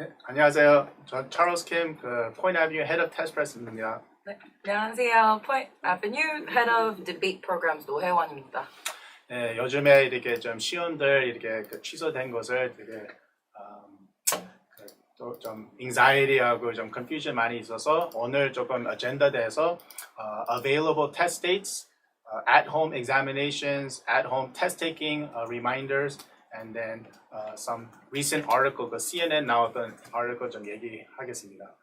네, 안녕하세요. 전 찰스 킴, 그 포인트 아비뉴 헤드 오브 테스트 프레스입니다. 네, 안녕하세요. Point Avenue Head of Debate Programs 노혜원입니다. 네, 요즘에 이렇게 좀 시험들 이렇게 그 취소된 것을 되게 음, 또좀 anxiety하고 좀 confusion 많이 있어서 오늘 조금 아젠다 대해서 uh, available test dates, uh, at home examinations, at home test taking uh, reminders, and then uh, some recent article, 그 CNN 나왔던 article 좀 얘기하겠습니다.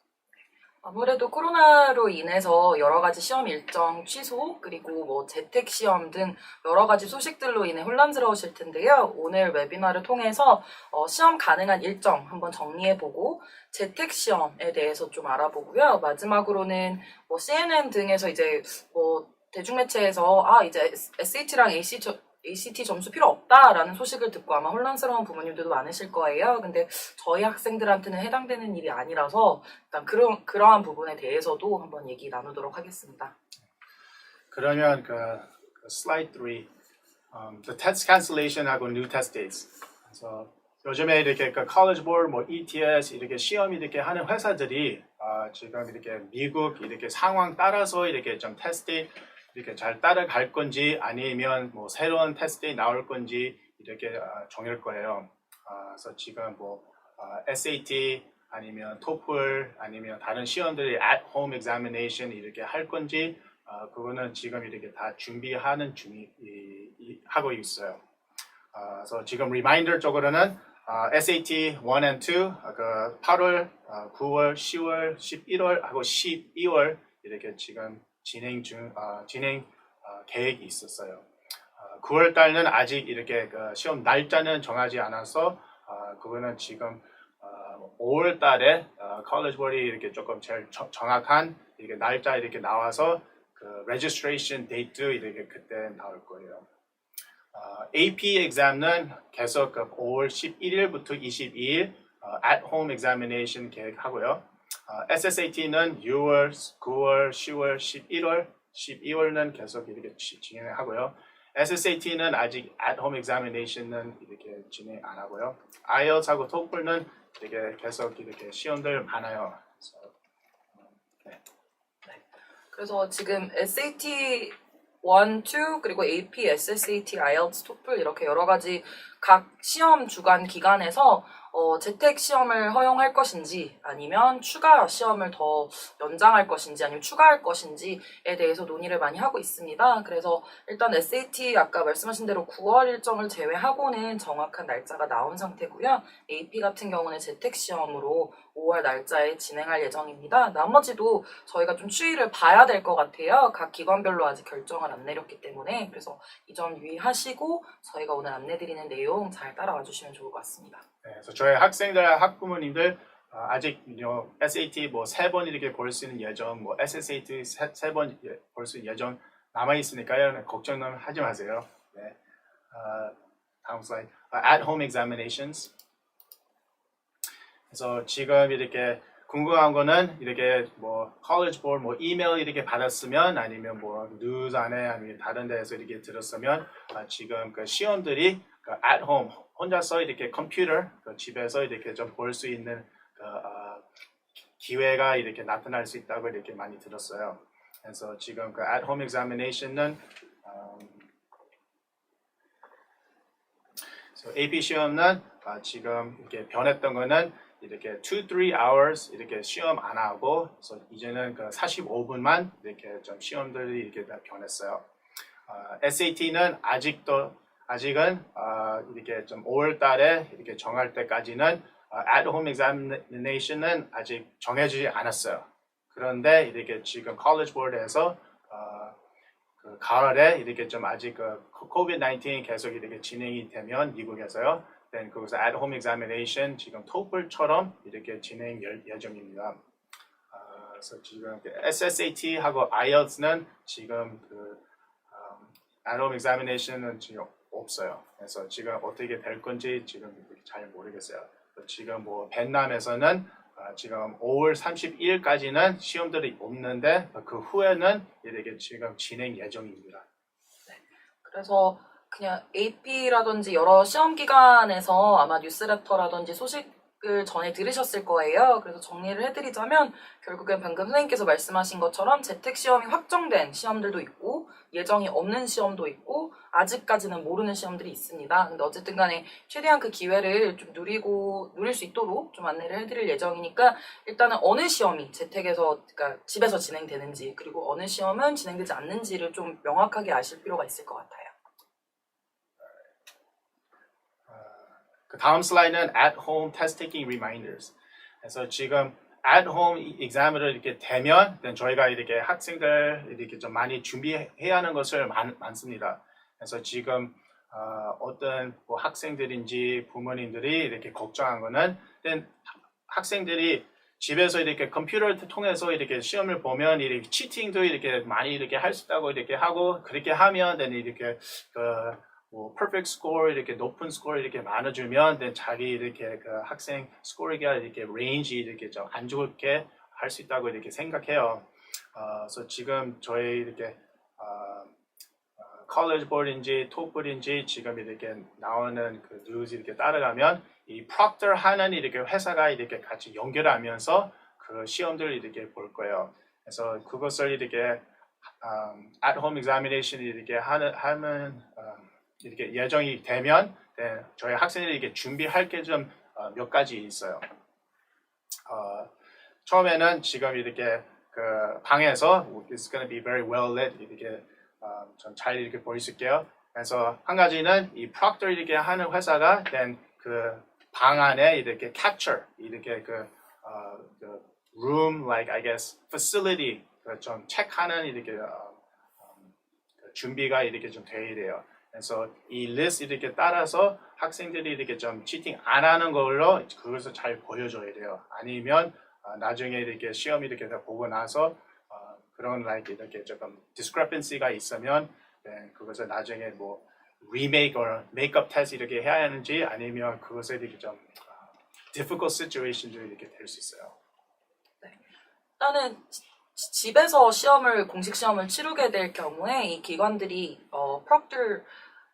아무래도 코로나로 인해서 여러 가지 시험 일정 취소 그리고 뭐 재택 시험 등 여러 가지 소식들로 인해 혼란스러우실 텐데요. 오늘 웨비나를 통해서 어, 시험 가능한 일정 한번 정리해보고 재택 시험에 대해서 좀 알아보고요. 마지막으로는 뭐 CNN 등에서 이제 뭐 대중매체에서 아 이제 SAT랑 AC 저, ACT 점수 필요 없다라는 소식을 듣고 아마 혼란스러운 부모님들도 많으실 거예요. 근데 저희 학생들한테는 해당되는 일이 아니라서 일단 그런 그러한 부분에 대해서도 한번 얘기 나누도록 하겠습니다. 그러면 그, 그 슬라이드 3, um, the test cancellation하고 new test dates. 그래서 요즘에 이렇게 그 college board, 뭐 ETS 이렇게 시험 이렇게 하는 회사들이 아, 지금 이렇게 미국 이렇게 상황 따라서 이렇게 좀 테스트 이렇게 잘 따라갈 건지 아니면 뭐 새로운 테스트 나올 건지 이렇게 아, 정할 거예요. 아, 그래서 지금 뭐 아, SAT 아니면 TOEFL 아니면 다른 시험들이 at home examination 이렇게 할 건지 아, 그거는 지금 이렇게 다 준비하는 중이 하고 있어요. 아, 그래서 지금 리마인더 쪽으로는 아, SAT 1 and 2, 아, 그 8월, 아, 9월, 10월, 11월 하고 12월 이렇게 지금 진행 중 아, 진행 아, 계획이 있었어요. 9월 달은 아직 이렇게 그 시험 날짜는 정하지 않아서 아, 그거는 지금 5월 달에 컬리지 보디 이렇게 조금 제일 정- 정확한 이렇게 날짜 이렇게 나와서 그 registration date 이렇게 그때 나올 거예요. 어, AP exam은 계속 그 5월 11일부터 22일 어, at home examination 계획하고요. 어, SSAT는 6월, 9월, 10월, 11월, 12월은 계속 이렇게 지- 진행하고요. SSAT는 아직 at home examination은 이렇게 진행 안 하고요. IELTS하고 TOEFL는 이렇게 계속 이렇게 시험들 많아요. 그래서 그래서 지금 SAT 1, 2 그리고 AP, SSAT, IELTS, TOEFL 이렇게 여러 가지 각 시험 주간 기관에서 어, 재택 시험을 허용할 것인지 아니면 추가 시험을 더 연장할 것인지 아니면 추가할 것인지에 대해서 논의를 많이 하고 있습니다. 그래서 일단 SAT 아까 말씀하신 대로 9월 일정을 제외하고는 정확한 날짜가 나온 상태고요. AP 같은 경우는 재택 시험으로 5월 날짜에 진행할 예정입니다. 나머지도 저희가 좀 추이를 봐야 될 것 같아요. 각 기관별로 아직 결정을 안 내렸기 때문에 그래서 이 점 유의하시고 저희가 오늘 안내드리는 내용 잘 따라와 주시면 좋을 것 같습니다. 네, 그래서 저희 학생들, 학부모님들 어, 아직 요 SAT 뭐 세 번 이렇게 볼 수 있는 예정, 뭐 SSAT 세 번 볼 수 있는 예정 남아 있으니까요. 걱정은 하지 마세요. 네. 어, 다음 슬라이드. 어, at home examinations. 그래서 지금 이렇게 궁금한 거는 이렇게 뭐 college board 뭐 이메일 이렇게 받았으면 아니면 뭐 뉴스 안에 아니면 다른 데에서 이렇게 들었으면 아, 지금 그 시험들이 그 at home 혼자서 이렇게 컴퓨터 그 집에서 이렇게 좀 볼 수 있는 그, 어, 기회가 이렇게 나타날 수 있다고 이렇게 많이 들었어요. 그래서 지금 그 at home examination은 음, so AP 시험은 아, 지금 이렇게 변했던 거는 이렇게 2, 3 hours 이렇게 시험 안 하고 그래서 이제는 그 45분만 이렇게 좀 시험들이 이렇게 다 변했어요. 어, SAT는 아직도 아직은 어, 이렇게 좀 5월 달에 이렇게 정할 때까지는 어, at home examination은 아직 정해지지 않았어요. 그런데 이렇게 지금 college board에서 어, 그 가을에 이렇게 좀 아직 그 COVID-19 계속 이렇게 진행이 되면 미국에서요. Then 그것서 at home examination 지금 TOEFL처럼 이렇게 진행 예- 예정입니다. 어, 그래서 지금 그 SSAT하고 IELTS는 지금 그 음, at home examination은 지금 없어요. 그래서 지금 어떻게 될 건지 지금 잘 모르겠어요. 지금 뭐 벤남에서는 아, 지금 5월 31일까지는 시험들이 없는데 그 후에는 이렇게 지금 진행 예정입니다. 그래서 그냥 AP라든지 여러 시험 기관에서 아마 뉴스레터라든지 소식 을 전에 들으셨을 거예요. 그래서 정리를 해드리자면 결국엔 방금 선생님께서 말씀하신 것처럼 재택 시험이 확정된 시험들도 있고 예정이 없는 시험도 있고 아직까지는 모르는 시험들이 있습니다. 근데 어쨌든 간에 최대한 그 기회를 좀 누리고 누릴 수 있도록 좀 안내를 해드릴 예정이니까 일단은 어느 시험이 재택에서 그러니까 집에서 진행되는지 그리고 어느 시험은 진행되지 않는지를 좀 명확하게 아실 필요가 있을 것 같아요. 그 다음 슬라이드는 at home test taking reminders. 그래서 지금 at home exam을 이렇게 되면 저희가 이렇게 학생들 이렇게 좀 많이 준비해야 하는 것을 많, 많습니다. 그래서 지금 어, 떤 뭐 학생들인지 부모님들이 이렇게 걱정한 거는 학생들이 집에서 이렇게 컴퓨터를 통해서 이렇게 시험을 보면 이렇게 치팅도 이렇게 많이 이렇게 할 수 있다고 이렇게 하고 그렇게 하면 이렇게 그 뭐 perfect score 이렇게 높은 스코어 이렇게 then 자기 이렇게 그 학생 스코어가 이렇게 레인지 이렇게 좀 안 좋게 할 수 있다고 이렇게 생각해요. 어, 그래서 지금 저희 이렇게 어, 컬리지 보드인지 토플인지 지금 이렇게 나오는 그 뉴스 이렇게 따라가면 이 프록터 하는 이렇게 회사가 이렇게 같이 연결하면서 그 시험들을 이렇게 볼 거예요. 그래서 그것을 이렇게 um, at home examination 이렇게 하는 하면 음, 이렇게 예정이 되면 네, 저희 학생들이 이렇게 준비할 게 좀 몇 가지 있어요. 어, 처음에는 지금 이렇게 그 방에서 it's gonna be very well lit 이렇게 어, 좀잘 이렇게 보이실게요. 그래서 한 가지는 이 프록터 이렇게 하는 회사가 then 그방 안에 이렇게 capture 이렇게 그, 어, 그 room like I guess facility 그 좀 체크하는 이렇게 어, 음, 그 준비가 이렇게 좀 돼야 돼요. 그래서 이 리스트 이렇게 따라서 학생들이 이렇게 좀 치팅 안 하는 걸로 그것을 잘 보여줘야 돼요. 아니면 어, 나중에 이렇게 시험 이렇게 다 보고 나서 어, 그런 like 이렇게 조금 discrepancy가 있으면 네, 그것을 나중에 뭐 remake or makeup test 이렇게 해야 하는지 아니면 그것을 이렇게 좀 어, difficult situation도 이렇게 될 수 있어요. 일단은 지- 집에서 시험을 공식 시험을 치르게 될 경우에 이 기관들이 어, 프록터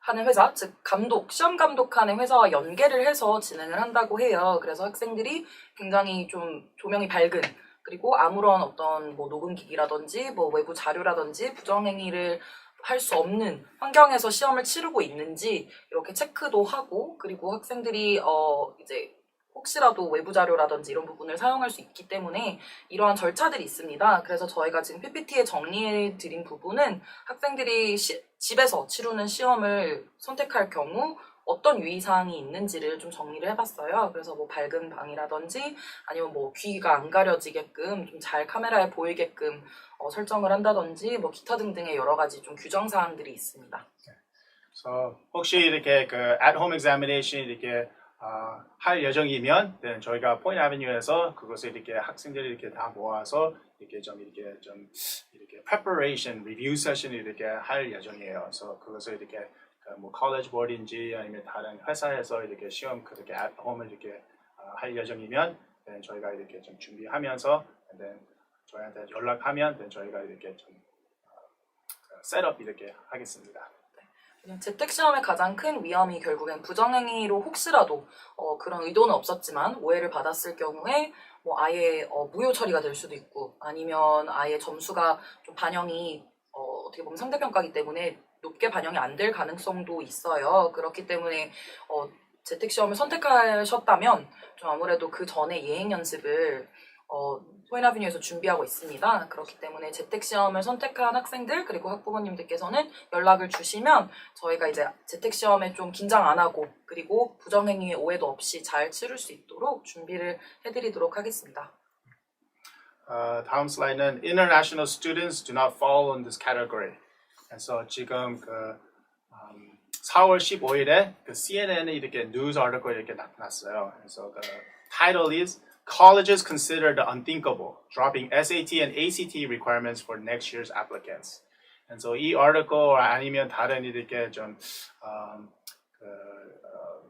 하는 회사, 즉 감독, 시험 감독하는 회사와 연계를 해서 진행을 한다고 해요. 그래서 학생들이 굉장히 좀 조명이 밝은 그리고 아무런 어떤 뭐 녹음 기기라든지 뭐 외부 자료라든지 부정 행위를 할 수 없는 환경에서 시험을 치르고 있는지 이렇게 체크도 하고 그리고 학생들이 어 이제 혹시라도 외부 자료라든지 이런 부분을 사용할 수 있기 때문에 이러한 절차들이 있습니다. 그래서 저희가 지금 PPT에 정리해 드린 부분은 학생들이 시- 집에서 치르는 시험을 선택할 경우 어떤 유의사항이 있는지를 좀 정리를 해봤어요. 그래서 뭐 밝은 방이라든지 아니면 뭐 귀가 안 가려지게끔 좀 잘 카메라에 보이게끔 어, 설정을 한다든지 뭐 기타 등등의 여러 가지 좀 규정 사항들이 있습니다. 그래서 혹시 이렇게 그 at home examination 이렇게 어, 할 예정이면 then 저희가 포인트 아베뉴에서 그것을 이렇게 학생들이 이렇게 다 모아서 이렇게 좀 이렇게 좀 이렇게 preparation review session 이렇게 할 예정이에요. 그래서 그것을 이렇게 그뭐 college board인지 아니면 다른 회사에서 이렇게 시험 그렇게 at home을 이렇게 어, 할 예정이면 then 저희가 이렇게 좀 준비하면서 저희한테 연락하면 then 저희가 이렇게 좀 어, 셋업 이렇게 하겠습니다. 그냥 재택 시험의 가장 큰 위험이 결국엔 부정행위로 혹시라도 어, 그런 의도는 없었지만 오해를 받았을 경우에 뭐 아예 어, 무효 처리가 될 수도 있고 아니면 아예 점수가 좀 반영이 어, 어떻게 보면 상대평가기 때문에 높게 반영이 안 될 가능성도 있어요. 그렇기 때문에 어, 재택 시험을 선택하셨다면 좀 아무래도 그 전에 예행 연습을 어, 포인아비뉴에서 준비하고 있습니다. 그렇기 때문에 재택 시험을 선택한 학생들 그리고 학부모님들께서는 연락을 주시면 저희가 이제 재택 시험에 좀 긴장 안 하고 그리고 부정행위의 오해도 없이 잘 치를 수 있도록 준비를 해드리도록 하겠습니다. 어, 다음 슬라이드는 international students do not fall in this category. 그래서 지금 그 음, 4월 15일에 그 CNN에 이렇게 뉴스 아티클 이렇게 나타났어요. 그래서 그 title is Colleges consider the unthinkable, dropping SAT and ACT requirements for next year's applicants. 그래서 이 article 아니면 다른 이렇게 좀 음, 그, 어,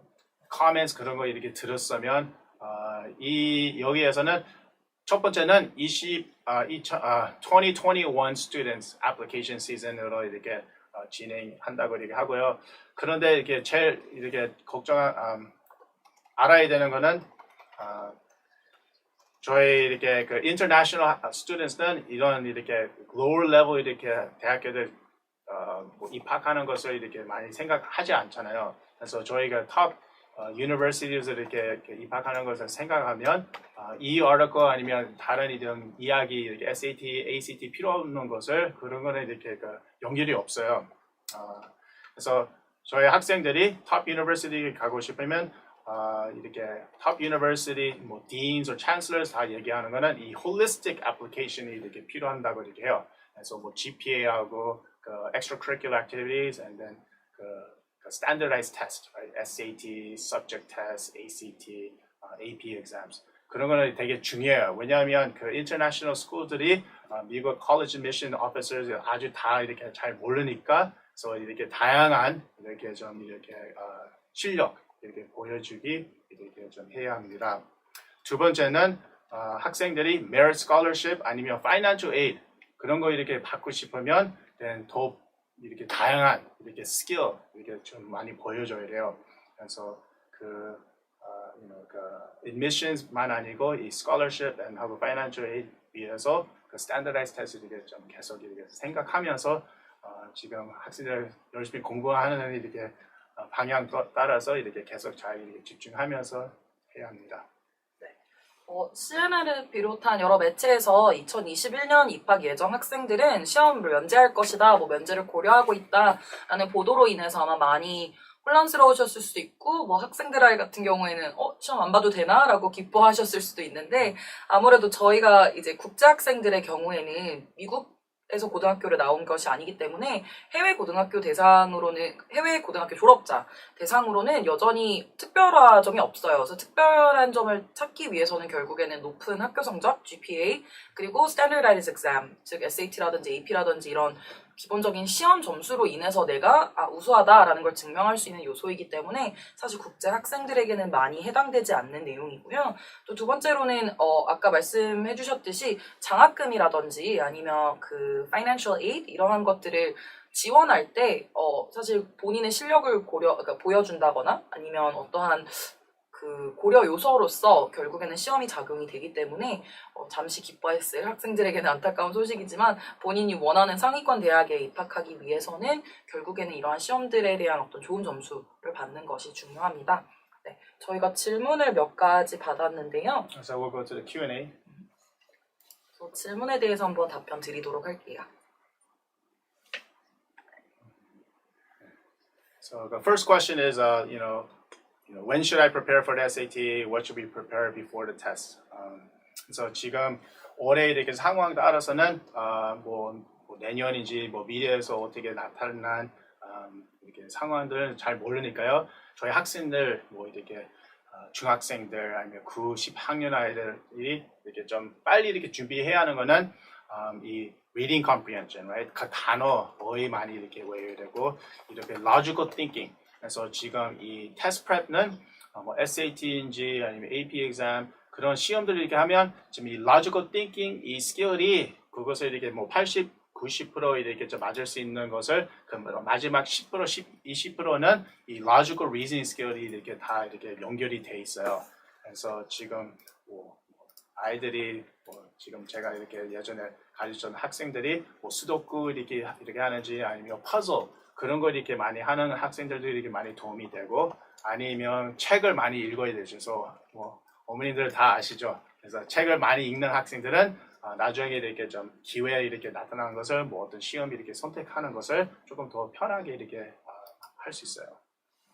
comments 그런 거 이렇게 들었으면 어, 이 여기에서는 첫 번째는 20, 아, 2000, 아, 2021 students application season으로 이렇게 어, 진행한다고 이렇게 하고요. 그런데 이렇게 제일 이렇게 걱정, 음, 알아야 되는 거는 아, 저희 이렇게 그 international students는 이런 이렇게 lower level 이렇게 대학교들 어, 뭐 입학하는 것을 이렇게 많이 생각하지 않잖아요. 그래서 저희가 top 어, universities에 이렇게, 이렇게 입학하는 것을 생각하면 어, 이 article 아니면 다른 이런 이야기 이렇게 SAT, ACT 필요 없는 것을 그런 거는 이렇게 그 연결이 없어요. 어, 그래서 저희 학생들이 top university 가고 싶으면 어, 이렇게 top university 뭐 deans or chancellors 다 얘기하는 거는 이 holistic application이 이렇게 필요한다고 이렇게 해요. 그래서 뭐 GPA하고 그 extracurricular activities and then 그, 그 standardized test, right? SAT, subject test, ACT, 어, AP exams 그런 거는 되게 중요해요. 왜냐하면 그 international school들이 어, 미국 college admission officers 아주 다 이렇게 잘 모르니까 그래서 이렇게 다양한 이렇게 좀 이렇게 어, 실력 이렇게 보여주기 이렇게 좀 해야 합니다. 두 번째는 어, 학생들이 merit scholarship 아니면 financial aid 그런 거 이렇게 받고 싶으면 더 이렇게 다양한 이렇게 스킬 이렇게 좀 많이 보여줘야 돼요. 그래서 그 어, you know, 그 admissions만 아니고 이 scholarship and 하고 financial aid 위해서 그 standardized test 이렇게 좀 계속 이렇게 생각하면서 어, 지금 학생들 열심히 공부하는 이렇게 어, 방향 따- 따라서 이렇게 계속 잘 집중하면서 해야 합니다. 어, CNN을 비롯한 여러 매체에서 2021년 입학 예정 학생들은 시험을 면제할 것이다, 뭐 면제를 고려하고 있다라는 보도로 인해서 아마 많이 혼란스러우셨을 수도 있고, 뭐 학생들 아이 같은 경우에는 어 시험 안 봐도 되나라고 기뻐하셨을 수도 있는데 아무래도 저희가 이제 국제 학생들의 경우에는 미국 에서 고등학교를 나온 것이 아니기 때문에 해외 고등학교 대상으로는 해외 고등학교 졸업자 대상으로는 여전히 특별한 점이 없어요. 그래서 특별한 점을 찾기 위해서는 결국에는 높은 학교 성적, GPA, 그리고 Standardized Exam, 즉 SAT라든지 AP라든지 이런 기본적인 시험 점수로 인해서 내가 아, 우수하다라는 걸 증명할 수 있는 요소이기 때문에 사실 국제 학생들에게는 많이 해당되지 않는 내용이고요. 또 두 번째로는 어, 아까 말씀해 주셨듯이 장학금이라든지 아니면 그 Financial Aid 이러한 것들을 지원할 때 어, 사실 본인의 실력을 고려 그러니까 보여준다거나 아니면 어떠한 그 고려 요소로서 결국에는 시험이 작용이 되기 때문에 어, 잠시 기뻐했을 학생들에게는 안타까운 소식이지만 본인이 원하는 상위권 대학에 입학하기 위해서는 결국에는 이러한 시험들에 대한 어떤 좋은 점수를 받는 것이 중요합니다. 네, 저희가 질문을 몇 가지 받았는데요. So we'll go to the Q&A. 그래서 질문에 대해서 한번 답변 드리도록 할게요. So the first question is, uh, you know, you know, when should I prepare for the SAT? What should we prepare before the test? Um, 그래서 지금 올해 이렇게 상황 따라서는 아, 뭐, 뭐 내년인지 뭐 미래에서 어떻게 나타난 음, 이렇게 상황들을 잘 모르니까요. 저희 학생들 뭐 이렇게 어, 중학생들 아니면 9, 10학년 아이들이 이렇게 좀 빨리 이렇게 준비해야 하는 거는 음, 이 reading comprehension, right? 그 단어 어휘 많이 이렇게 외워야 되고 이렇게 logical thinking. 그래서 지금 이 test prep는 어, 뭐 SAT인지 아니면 AP exam 그런 시험들을 이렇게 하면 지금 이 logical thinking 이 스킬이 그것을 이렇게 뭐 80, 90% 이렇게 좀 맞을 수 있는 것을 그 마지막 10%, 10, 20%는 이 logical reasoning 스킬이 이렇게 다 이렇게 연결이 돼 있어요. 그래서 지금 뭐 아이들이 뭐 지금 제가 이렇게 예전에 가르쳤던 학생들이 뭐 수도쿠 이렇게 이렇게 하는지 아니면 퍼즐 그런 걸 이렇게 많이 하는 학생들도 이렇게 많이 도움이 되고 아니면 책을 많이 읽어야 되셔서 뭐 어머니들 다 아시죠? 그래서 책을 많이 읽는 학생들은 아, 나중에 이렇게 좀 기회에 이렇게 나타나는 것을 뭐 어떤 시험 이렇게 선택하는 것을 조금 더 편하게 이렇게 아, 할수 있어요.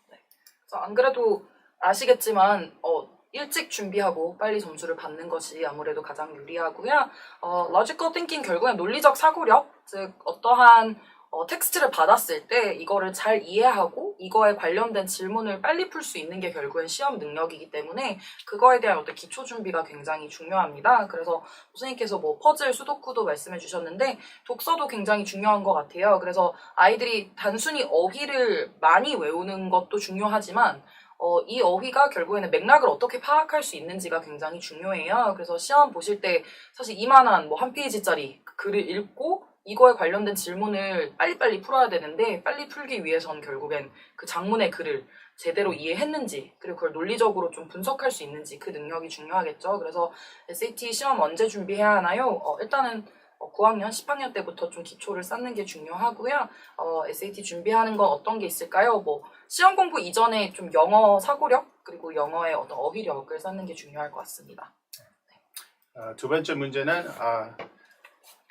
그래서 안 그래도 아시겠지만 어, 일찍 준비하고 빨리 점수를 받는 것이 아무래도 가장 유리하고요. 어, logical thinking 결국엔 논리적 사고력, 즉 어떠한 어, 텍스트를 받았을 때 이거를 잘 이해하고 이거에 관련된 질문을 빨리 풀 수 있는 게 결국엔 시험 능력이기 때문에 그거에 대한 어떤 기초 준비가 굉장히 중요합니다. 그래서 선생님께서 뭐 퍼즐, 수도쿠도 말씀해 주셨는데 독서도 굉장히 중요한 것 같아요. 그래서 아이들이 단순히 어휘를 많이 외우는 것도 중요하지만 어, 이 어휘가 결국에는 맥락을 어떻게 파악할 수 있는지가 굉장히 중요해요. 그래서 시험 보실 때 사실 이만한 뭐 한 페이지짜리 글을 읽고 이거에 관련된 질문을 빨리빨리 풀어야 되는데 빨리 풀기 위해선 결국엔 그 장문의 글을 제대로 이해했는지 그리고 그걸 논리적으로 좀 분석할 수 있는지 그 능력이 중요하겠죠. 그래서 SAT 시험 언제 준비해야 하나요? 어, 일단은 어, 9학년, 10학년 때부터 좀 기초를 쌓는 게 중요하고요. 어, SAT 준비하는 건 어떤 게 있을까요? 뭐 시험 공부 이전에 좀 영어 사고력 그리고 영어의 어떤 어휘력을 쌓는 게 중요할 것 같습니다. 어, 두 번째 문제는 아,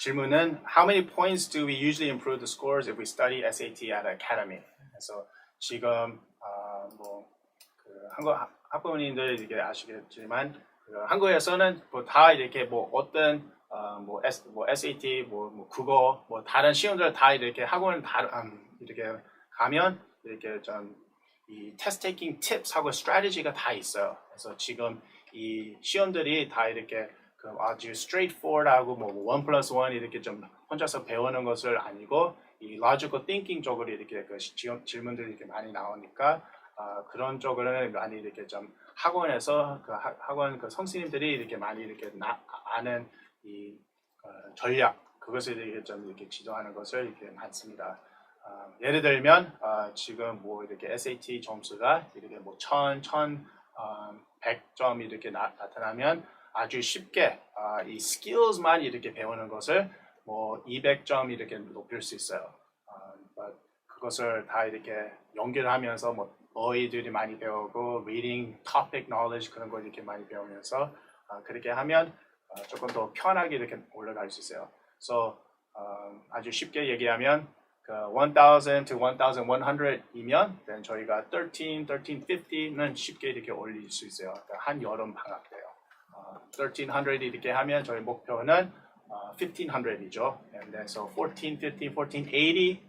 질문은 How many points do we usually improve the scores if we study SAT at academy? 그래서 지금 아, 뭐그 한국 학- 학부모님들 이렇게 아시겠지만 그 한국에서는 뭐 다 이렇게 뭐 어떤 어, 뭐, S, 뭐 SAT, 뭐, 뭐 국어, 뭐 다른 시험들 다 이렇게 학원 다 음, 이렇게 가면 이렇게 좀이 테스트 테이킹 팁스하고 스트래티지가 다 있어요. 그래서 지금 이 시험들이 다 이렇게 그 아주 straightforward하고 뭐1 플러스 1 이렇게 좀 혼자서 배우는 것을 아니고 이 logical thinking 쪽으로 이렇게 그 질문들이 이렇게 많이 나오니까 아, 그런 쪽으로는 많이 이렇게 좀 학원에서 그 하- 학원 그 선생님들이 이렇게 많이 이렇게 나, 아는 이 어, 전략 그것을 이렇게 좀 이렇게 지도하는 것을 이렇게 많습니다. 아, 예를 들면 아, 지금 뭐 이렇게 SAT 점수가 이렇게 뭐 천, 천, 어, 100점 이렇게 나, 나타나면 아주 쉽게 아, 이 skills만 이렇게 배우는 것을 뭐 200점 이렇게 높일 수 있어요. 아, but 그것을 다 이렇게 연결하면서 뭐 어휘들이 많이 배우고 reading, topic knowledge 그런 걸 이렇게 많이 배우면서 아, 그렇게 하면 아, 조금 더 편하게 이렇게 올라갈 수 있어요. So 어, 아주 쉽게 얘기하면 그 1000 to 1100이면 then 저희가 13, 1350는 쉽게 이렇게 올릴 수 있어요. 그러니까 한 여름 방학 때요. 어, 1300 이렇게 하면 저희 목표는 어, 1500이죠. And then so 14, 15, 1480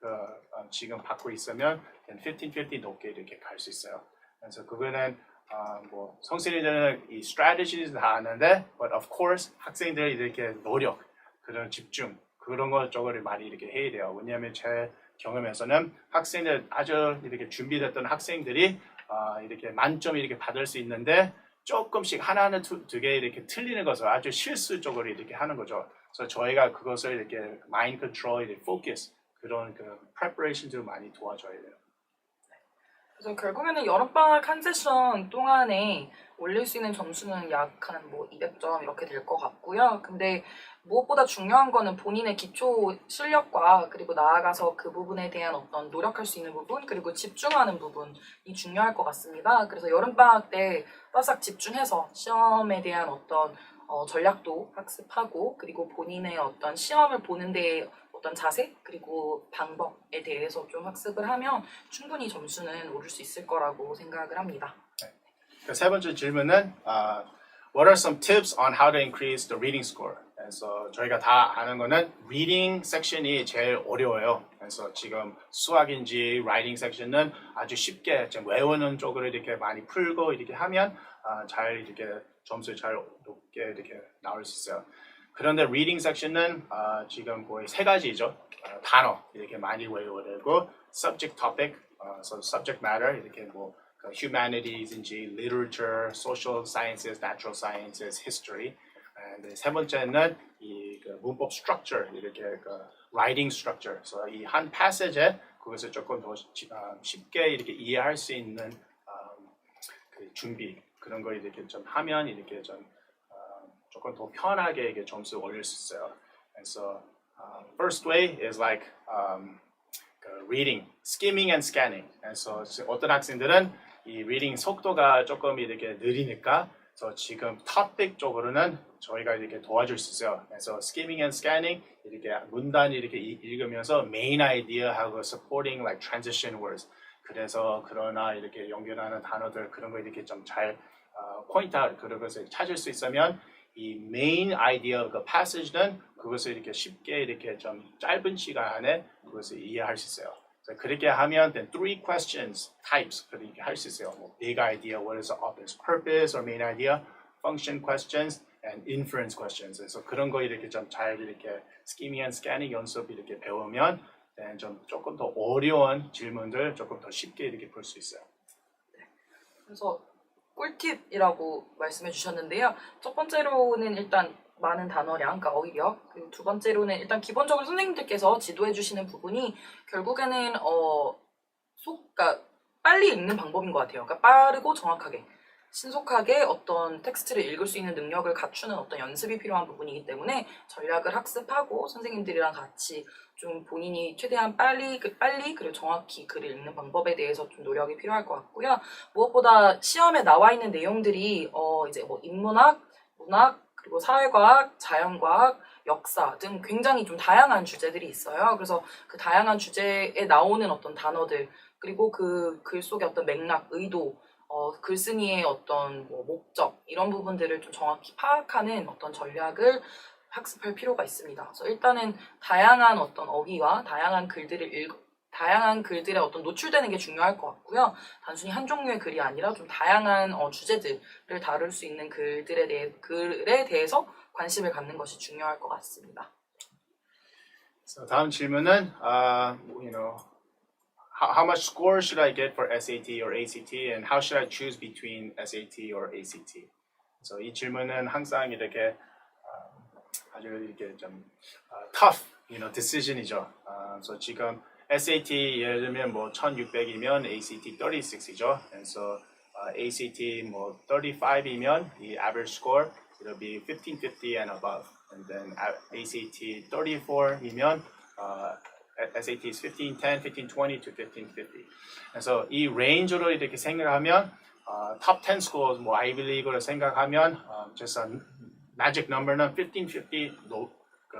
그, 어, 지금 받고 있으면 then 1550 높게 이렇게 갈 수 있어요. 그래서 그거는 어, 뭐 선생님들은 이 strategies 다 아는데, but of course 학생들이 이렇게 노력, 그런 집중 그런 것 쪽을 많이 이렇게 해야 돼요. 왜냐하면 제 경험에서는 학생들 아주 이렇게 준비됐던 학생들이 아, 이렇게 만점 이렇게 받을 수 있는데 조금씩 하나는 두 개 이렇게 틀리는 것을 아주 실수적으로 이렇게 하는 거죠. 그래서 저희가 그것을 이렇게 이렇게 포커스 그런 그 프레퍼레이션들 많이 도와줘야 돼요. 그래서 결국에는 여름방학 한 세션 동안에 올릴 수 있는 점수는 약 한 뭐 200점 이렇게 될 것 같고요. 근데 무엇보다 중요한 거는 본인의 기초 실력과 그리고 나아가서 그 부분에 대한 어떤 노력할 수 있는 부분 그리고 집중하는 부분이 중요할 것 같습니다. 그래서 여름방학 때 바싹 집중해서 시험에 대한 어떤 어, 전략도 학습하고 그리고 본인의 어떤 시험을 보는 데 어떤 자세 그리고 방법에 대해서 좀 학습을 하면 충분히 점수는 오를 수 있을 거라고 생각을 합니다. 그세 번째 질문은 아, What are some tips on how to increase the reading score? 그래서 저희가 다 아는 거는 reading 섹션이 제일 어려워요. 그래서 지금 수학인지 writing 섹션은 아주 쉽게 외우는 쪽으로 이렇게 많이 풀고 이렇게 하면 아, 잘 이렇게 점수 잘 높게 이렇게 나올 수 있어요. 그런데 reading 섹션은 아, 지금 거의 세 가지죠. 아, 단어 이렇게 많이 외워야 되고 subject topic, 어, so subject matter 이렇게 뭐 그 humanities인지 literature, social sciences, natural sciences, history. And 세 번째는 이 그 문법 structure 이렇게 그 writing structure. 그래서 이한 passage에 그것을 조금 더 시- 아, 쉽게 이렇게 이해할 수 있는 음, 그 준비 그런 거 이렇게 좀 하면 이렇게 좀 어, 조금 더 편하게 이게 점수 올릴 수 있어요. 그래서 uh, first way is like um, 그 reading, skimming and scanning. 그래서 어떤 학생들은 이 reading 속도가 조금 이렇게 느리니까 그래서 지금 topic 쪽으로는 저희가 이렇게 도와줄 수 있어요. 그래서 skimming and scanning 이렇게 문단 이렇게 이- 읽으면서 main idea하고 supporting like transition words. 그래서 그러나 이렇게 연결하는 단어들 그런 거 이렇게 좀잘 어, 포인트 그런 것을 찾을 수 있으면 이 main idea 그 passage는 그것을 이렇게 쉽게 이렇게 좀 짧은 시간 안에 그것을 이해할 수 있어요. 그렇게 하면 then three questions types 그렇게 할 수 있어요. 뭐 big idea, what is the author's purpose or main idea, function questions and inference questions. 그래서 그런 거 이렇게 좀 잘 이렇게 skimming and scanning 연습 이렇게 배우면 then 좀 조금 더 어려운 질문들 조금 더 쉽게 이렇게 풀수 있어요. 그래서 꿀팁이라고 말씀해 주셨는데요. 첫 번째로는 일단 많은 단어량, 그러니까 어휘력. 그리고 두 번째로는 일단 기본적으로 선생님들께서 지도해 주시는 부분이 결국에는 어, 속, 그러니까 빨리 읽는 방법인 것 같아요. 그러니까 빠르고 정확하게. 신속하게 어떤 텍스트를 읽을 수 있는 능력을 갖추는 어떤 연습이 필요한 부분이기 때문에 전략을 학습하고 선생님들이랑 같이 좀 본인이 최대한 빨리 그- 빨리 그리고 정확히 글을 읽는 방법에 대해서 좀 노력이 필요할 것 같고요. 무엇보다 시험에 나와 있는 내용들이 어 이제 뭐 인문학, 문학 그리고 사회과학, 자연과학, 역사 등 굉장히 좀 다양한 주제들이 있어요. 그래서 그 다양한 주제에 나오는 어떤 단어들 그리고 그 글 속의 어떤 맥락, 의도 어, 글쓴이의 어떤 뭐 목적 이런 부분들을 좀 정확히 파악하는 어떤 전략을 학습할 필요가 있습니다. 그래서 일단은 다양한 어떤 어휘와 다양한 글들을 읽 다양한 글들에 어떤 노출되는 게 중요할 것 같고요. 단순히 한 종류의 글이 아니라 좀 다양한 어, 주제들을 다룰 수 있는 글들에 대해 글에 대해서 관심을 갖는 것이 중요할 것 같습니다. 다음 질문은 uh, you know how, how much score should I get for SAT or ACT and how should I choose between SAT or ACT? 그래서 이 질문은 항상 이렇게 어, 아주 이렇게 좀 어, tough you know decision이죠. 어, 그래서 지금 SAT 예를 들면 뭐 1600이면 ACT 36이죠. 그래서 어, ACT 뭐 35이면 이 average score it'll be 1550 and above. And then a- ACT 34이면 uh, SAT is 1510, 1520 to 1550. 그래서 이 range로 이렇게 생각하면 어, top 10 schools 뭐 Ivy League로 생각하면 어, just a magic number는 1550 no, 그,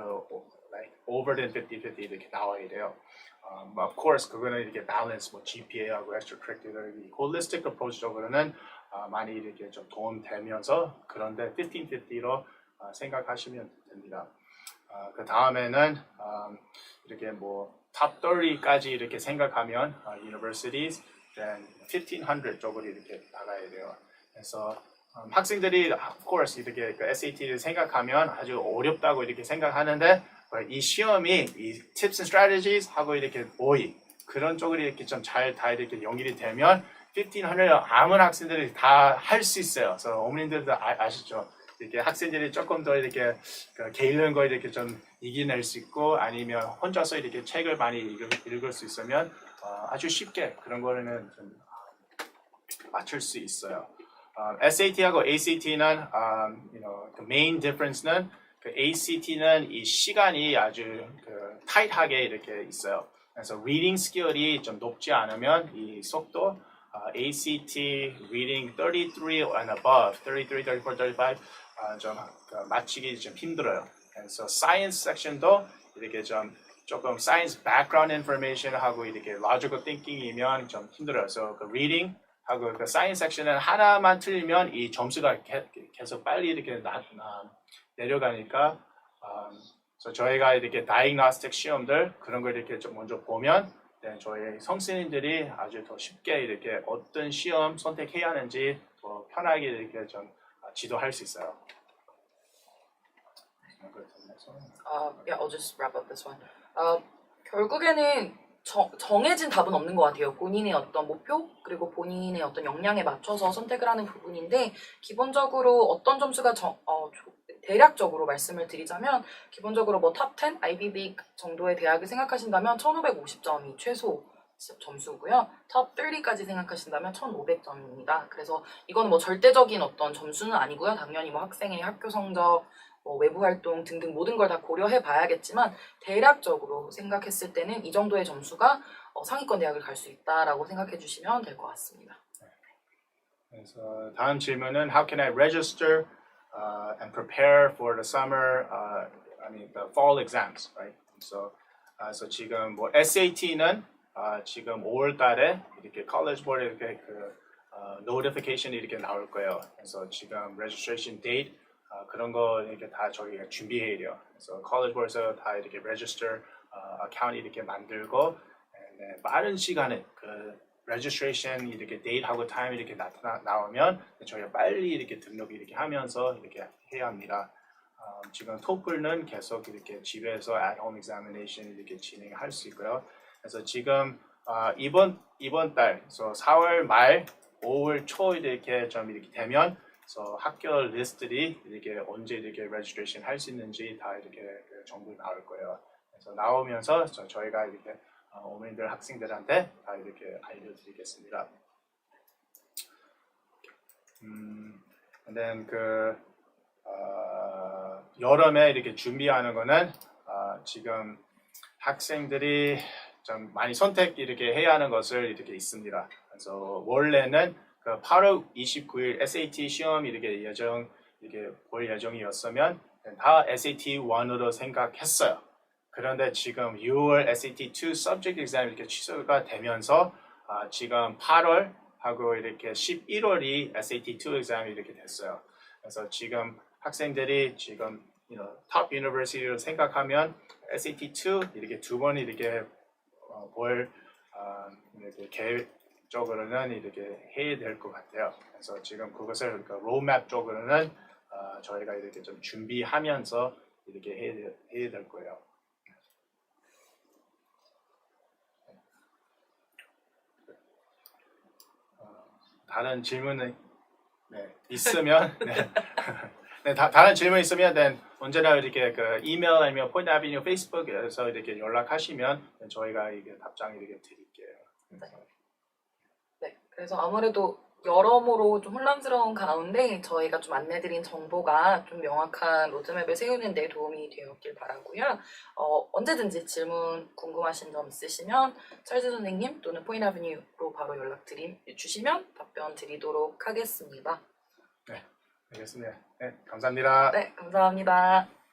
like over than 50-50 이렇게 나와야 돼요. Um, of course 그거는 이렇게 balance 뭐 GPA하고 extracurricular 이 holistic approach적으로는 어, 많이 이렇게 좀 도움되면서 그런데 15-50로 어, 생각하시면 됩니다. 어, 그 다음에는 음, 이렇게 뭐 top 30까지 이렇게 생각하면 어, universities then 1500 쪽으로 이렇게 나가야 돼요. 그래서 음, 학생들이 of course 이렇게 그 SAT를 생각하면 아주 어렵다고 이렇게 생각하는데 어, 이 시험이 이 tips and strategies 하고 이렇게 오이 그런 쪽으로 이렇게 좀 잘 다 이렇게 연결이 되면 1500 아무나 학생들이 다 할 수 있어요. 그래서 어머님들도 아, 아시죠? 이렇게 학생들이 조금 더 이렇게 그 게으른 거 이렇게 좀 이겨낼 수 있고 아니면 혼자서 이렇게 책을 많이 읽을, 읽을 수 있으면 어, 아주 쉽게 그런 거는 좀 어, 맞출 수 있어요. 어, SAT하고 ACT는 um, you know, the main difference는 그 ACT는 이 시간이 아주 그 타이트하게 이렇게 있어요. 그래서 reading 스킬이 좀 높지 않으면 이 속도 어, ACT reading 33 and above, 33, 34, 35 어, 좀 그, 맞추기 좀 힘들어요. 그래서 science 섹션도 이렇게 좀 조금 science background information 하고 이렇게 logical thinking이면 좀 힘들어요. 그래서 그 reading 하고 그 science 섹션은 하나만 틀리면 이 점수가 개- 계속 빨리 이렇게 나, 나- 내려가니까 어, 그래서 저희가 이렇게 diagnostic 시험들 그런 걸 이렇게 좀 먼저 보면 네, 저희 성신인들이 아주 더 쉽게 이렇게 어떤 시험 선택해야 하는지 더 편하게 이렇게 좀 아, 지도할 수 있어요. Uh, yeah, I'll just wrap up this one. Uh, 결국에는 정, 정해진 답은 없는 것 같아요. 본인의 어떤 목표 그리고 본인의 어떤 역량에 맞춰서 선택을 하는 부분인데 기본적으로 어떤 점수가 정, 어, 조- 대략적으로 말씀을 드리자면 기본적으로 뭐 탑 10, 아이비 빅 정도의 대학을 생각하신다면 1550점이 최소 점수고요. 탑 30까지 생각하신다면 1500점입니다. 그래서 이건 뭐 절대적인 어떤 점수는 아니고요. 당연히 뭐 학생의 학교 성적, 뭐 외부 활동 등등 모든 걸 다 고려해 봐야겠지만 대략적으로 생각했을 때는 이 정도의 점수가 어, 상위권 대학을 갈 수 있다라고 생각해 주시면 될 것 같습니다. 그래서 다음 질문은 How can I register uh, and prepare for the summer, uh, I mean the fall exams, right? So, uh, so 지금 뭐 SAT는 uh, 지금 5월달에 이렇게 college board 이렇게 그 uh, notification 이렇게 나올 거예요. 그래서 지금 registration date 어, 그런 거 이렇게 다 저희가 준비해야 돼요. 그래서 college board에서 다 이렇게 register 어, account 이렇게 만들고 네, 빠른 시간에 그 registration 이렇게 date하고 time 이렇게 나타나 나오면 저희가 빨리 이렇게 등록 이렇게 하면서 이렇게 해야 합니다. 어, 지금 토플은 계속 이렇게 집에서 at home examination 이렇게 진행할 수 있고요. 그래서 지금 어, 이번 이번 달, 그래서 4월 말, 5월 초 이렇게 좀 이렇게 되면 그래서 학교 리스트들이 이렇게 언제 이렇게 레지스트레이션 할 수 있는지 다 이렇게 그 정보 나올 거예요. 그래서 나오면서 저, 저희가 이렇게 어, 어머니들 학생들한테 다 이렇게 알려드리겠습니다. 음, and then 그 어, 여름에 이렇게 준비하는 거는 어, 지금 학생들이 좀 많이 선택 이렇게 해야 하는 것을 이렇게 있습니다. 그래서 원래는 그 8월 29일 SAT 시험 이렇게 예정 이렇게 볼 예정이었으면 다 SAT 1으로 생각했어요. 그런데 지금 6월 SAT 2 subject exam 이렇게 취소가 되면서 아, 지금 8월 하고 이렇게 11월이 SAT 2 exam이 이렇게 됐어요. 그래서 지금 학생들이 지금 you know, top university로 생각하면 SAT 2 이렇게 두 번 이렇게 어, 볼 어, 이렇게 계획 적으로는 이렇게 해야 될 것 같아요. 그래서 지금 그것을 그러니까 로드맵 쪽으로는 어, 저희가 이렇게 좀 준비하면서 이렇게 해야, 될- 해야 될 거예요. 어, 다른 질문은 네, 있으면 네. 네, 다, 다른 질문 있으면 네, 언제나 이렇게 그 이메일 아니면 포인트 아비뉴 페이스북에서 이렇게 연락하시면 네, 저희가 이게 답장 이렇게 드릴게요. 그래서 네, 아무래도 여러모로 좀 혼란스러운 가운데 저희가 좀 안내드린 정보가 좀 명확한 로드맵을 세우는 데 도움이 되었길 바라고요. 어, 언제든지 질문 궁금하신 점 있으시면 철수 선생님 또는 포인아비뉴로 바로 연락 드림 주시면 답변 드리도록 하겠습니다. 알겠습니다. 네, 감사합니다. 네, 감사합니다.